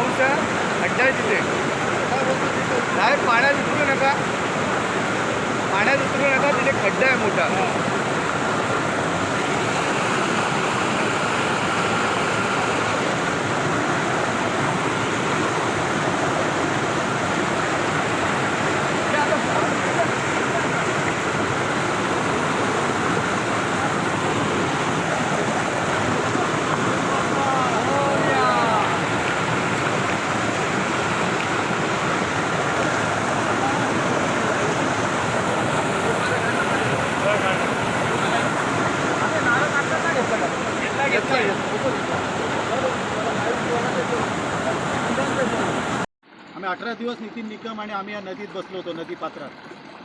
पाऊस अड्डा तिथे साहेब पाण्यात उतरू नका. पाण्यात उतरू नका तिथे खड्डा आहे मोठा. आम्ही अठरा दिवस नितीन निकम आणि आम्ही या नदीत बसलो होतो नदी पात्रात.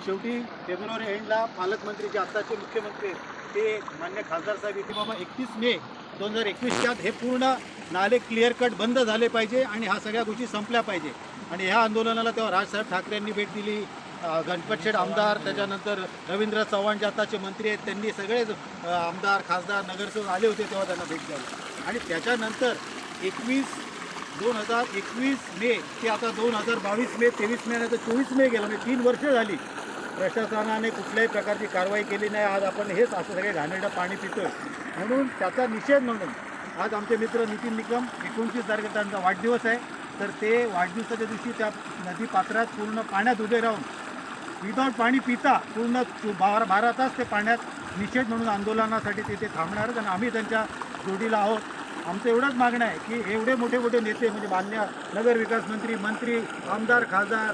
शेवटी फेब्रुवारी एंडला पालकमंत्री जे आत्ताचे मुख्यमंत्री ते मान्य खासदार साहेब इथे बाबा एकतीस मे दोन हजार एकवीसच्या हे पूर्ण नाले क्लिअर कट बंद झाले पाहिजे आणि ह्या सगळ्या गोष्टी संपल्या पाहिजे. आणि ह्या आंदोलनाला तेव्हा राजसाहेब ठाकरेंनी भेट दिली गणपतशेठ गणपत शेठ आमदार त्याच्यानंतर रवींद्र चव्हाण जे आताचे मंत्री आहेत त्यांनी सगळेच आमदार खासदार नगरसेवक आले होते तेव्हा त्यांना भेट द्यावी आणि त्याच्यानंतर एकवीस दोन हजार एकवीस मे ते आता दोन हजार बावीस मे तेवीस मे नंतर चोवीस मे गेलं म्हणजे तीन वर्ष झाली. प्रशासनाने कुठल्याही प्रकारची कारवाई केली नाही. आज आपण हेच असं सगळे घाणेरडं पाणी पितोय. म्हणून त्याचा निषेध म्हणून आज आमचे मित्र नितीन निकम एकोणतीस तारखेला त्यांचा वाढदिवस आहे. तर ते वाढदिवसाच्या दिवशी त्या नदी पात्रात पूर्ण पाण्यात उभे राहून विदाऊट पाणी पिता पूर्ण बारा बारा तास ते पाण्यात निषेध म्हणून आंदोलनासाठी तिथे थांबणारच आणि आम्ही त्यांच्या जोडीला आहोत. आमचं एवढंच मागणं आहे की एवढे मोठे मोठे नेते म्हणजे मान्य नगर विकास मंत्री मंत्री आमदार खासदार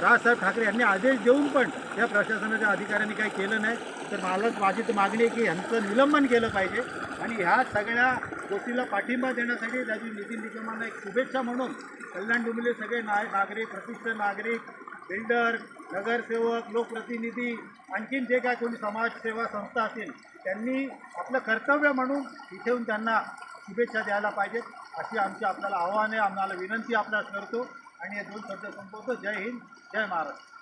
राजसाहेब ठाकरे यांनी आदेश देऊन पण या प्रशासनाच्या अधिकाऱ्यांनी काही केलं नाही. तर मला माझी तर मागणी आहे की ह्यांचं निलंबन केलं पाहिजे. आणि ह्या सगळ्या गोष्टीला पाठिंबा देण्यासाठी त्याची नितीन निकमांना एक शुभेच्छा म्हणून कल्याण डोंबिवली सगळे नाय नागरिक प्रतिष्ठित नागरिक बिल्डर नगरसेवक लोकप्रतिनिधी आणखीन जे काय कोणी समाजसेवा संस्था असतील त्यांनी आपलं कर्तव्य म्हणून इथे येऊन त्यांना शुभेच्छा द्यायला पाहिजेत. अशी आमची आपल्याला आव्हान आहे आम्हाला विनंती आपल्याला करतो. आणि हे दोन शब्द संपवतो. जय हिंद जय महाराष्ट्र.